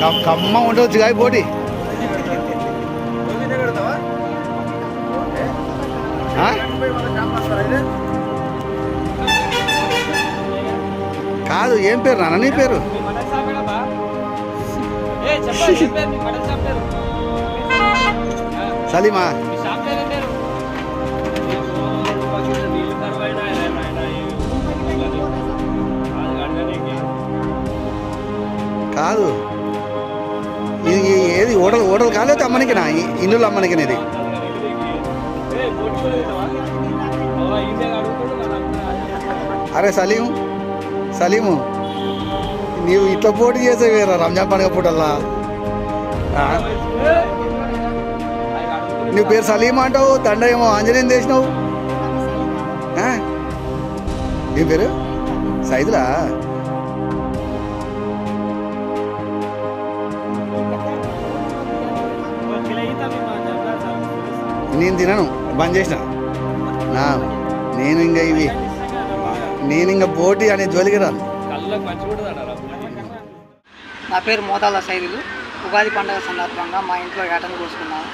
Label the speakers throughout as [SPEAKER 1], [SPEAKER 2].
[SPEAKER 1] Come- Khammam ఉండవచ్చు కాయ పోటీ? కాదు ఏం పేరు నాన్న? నీ పేరు? సలీమా. కాదు. ఇది ఏది ఓడలు ఓడలు కాలేదు అమ్మనికినా ఇల్లు అమ్మనికినా ఇది అరే సలీం సలీము నీవు ఇట్లా పోటీ చేసేవేరా రంజాన్ పండుగ పూటల్లా? నీ పేరు సలీం అంటావు తండ ఏమో ఆంజనేయం చేసినావు? నీ పేరు? సైదులా నేను తినను బంద్ చేసిన. నా నేను ఇంకా ఇవి నేను ఇంకా పోటీ అనే జోలికి రాను.
[SPEAKER 2] కళ్ళకు మంచి కూడా
[SPEAKER 3] నా పేరు మోతాల సైదులు ఉగాది పండుగ సందర్భంగా మా ఇంట్లో ఏటను కోసుకున్నాము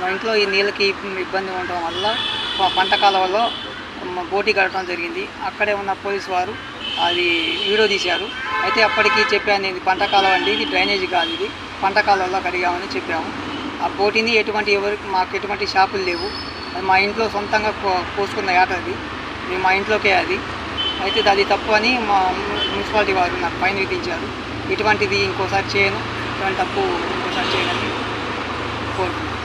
[SPEAKER 3] మా ఇంట్లో ఈ నీళ్ళకి ఇబ్బంది ఉండటం వల్ల పంట కాలువలో మ- బోటి కట్టడం జరిగింది. అక్కడే ఉన్న పోలీసు వారు అది వీడియో తీశారు. అయితే అప్పటికి చెప్పాను ఇది పంట కాలువ అండి ఇది డ్రైనేజీ కాదు ఇది. పంట కాలువలో కడిగామని చెప్పాము. ఆ పోటీని ఎటువంటి ఎవరికి మాకు ఎటువంటి షాపులు లేవు. అది మా ఇంట్లో సొంతంగా కోసుకున్న ఆట అది. మేము మా ఇంట్లోకే అది. అయితే అది తప్పు అని మా మున్సిపాలిటీ వారు నాకు పైన విధించారు. ఇటువంటిది ఇంకోసారి చేయను. ఇటువంటి తప్పు ఇంకోసారి చేయనని కోరుతున్నాను.